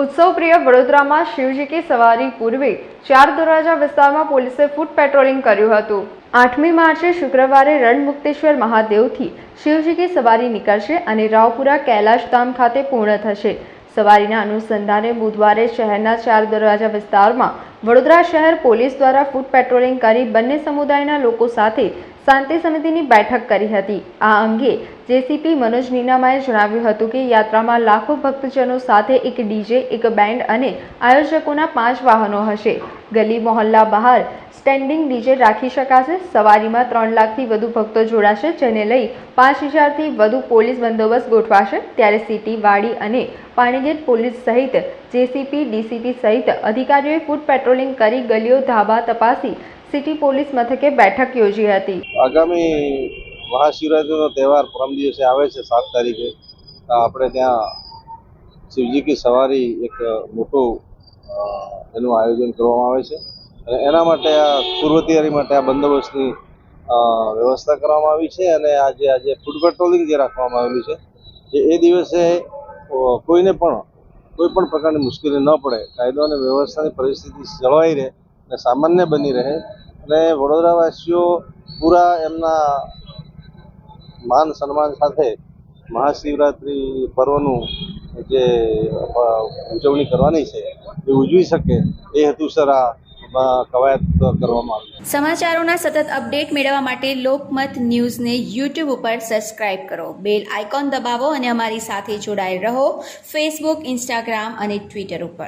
ઉત્સવ પ્રિય વડોદરામાં શિવજી કી સવારી પૂર્વે ચાર દરવાજા વિસ્તારમાં પોલીસે ફૂટ પેટ્રોલિંગ કર્યું હતું. આઠમી માર્ચે શુક્રવારે રણમુક્તેશ્વર મહાદેવથી શિવજી કી સવારી નીકળશે અને રાવપુરા કૈલાશધામ ખાતે પૂર્ણ થશે. સવારીના અનુસંધાને બુધવારે શહેરના ચાર દરવાજા વિસ્તારમાં વડોદરા શહેર પોલીસ દ્વારા ફૂટ પેટ્રોલિંગ કરી બંને સમુદાયના લોકો સાથે શાંતિ સમિતિની બેઠક કરી હતી. આ અંગે જેસીપી મનોજ નીનામાએ જણાવ્યું હતું કે યાત્રામાં લાખો ભક્તજનો સાથે એક ડીજે, એક બેન્ડ અને આયોજકોના પાંચ વાહનો હશે. ગલી, મોહલ્લા બહાર સ્ટેન્ડિંગ ડીજે રાખી શકાશે. સવારીમાં ત્રણ લાખથી વધુ ભક્તો જોડાશે, જેને લઈ પાંચ હજારથી વધુ પોલીસ બંદોબસ્ત ગોઠવાશે. ત્યારે સિટી, વાડી અને પાણીગેટ પોલીસ સહિત જેસીપી, ડીસીપી સહિત અધિકારીઓએ ફૂટ પેટ્રોલિંગ કરી ગલીઓ ધાબા તપાસી સિટી પોલીસ મથકે બેઠક યોજી હતી. આગામી મહાશિવરાત્રિનો તહેવાર પરમ દિવસે આવે છે, સાત તારીખે. આપણે ત્યાં શિવજી કી સવારી એક મોટું એનું આયોજન કરવામાં આવે છે. અને એના માટે આ પૂર્વ તૈયારી માટે આ બંદોબસ્તની વ્યવસ્થા કરવામાં આવી છે અને આજે આજે ફૂડ પેટ્રોલિંગ જે રાખવામાં આવેલું છે એ એ દિવસે કોઈને પણ, કોઈ પણ પ્રકારની મુશ્કેલી ન પડે. કાયદો અને વ્યવસ્થાની પરિસ્થિતિ જળવાઈ રહે અને સામાન્ય બની રહે. અને વડોદરાવાસીઓ પૂરા એમના માન સન્માન સાથે મહાશિવરાત્રિ પર્વનું જે ઉજવણી કરવાની છે, એ ઉજવી શકે એ હેતુસર આ કવાયત કરવામાં આવી સમાચારોના સતત અપડેટ મેળવવા માટે લોકમત ન્યૂઝને યુટ્યુબ ઉપર સબસ્ક્રાઇબ કરો. બેલ આઇકોન દબાવો અને અમારી સાથે જોડાયેલ રહો ફેસબુક, ઇન્સ્ટાગ્રામ અને ટ્વિટર ઉપર.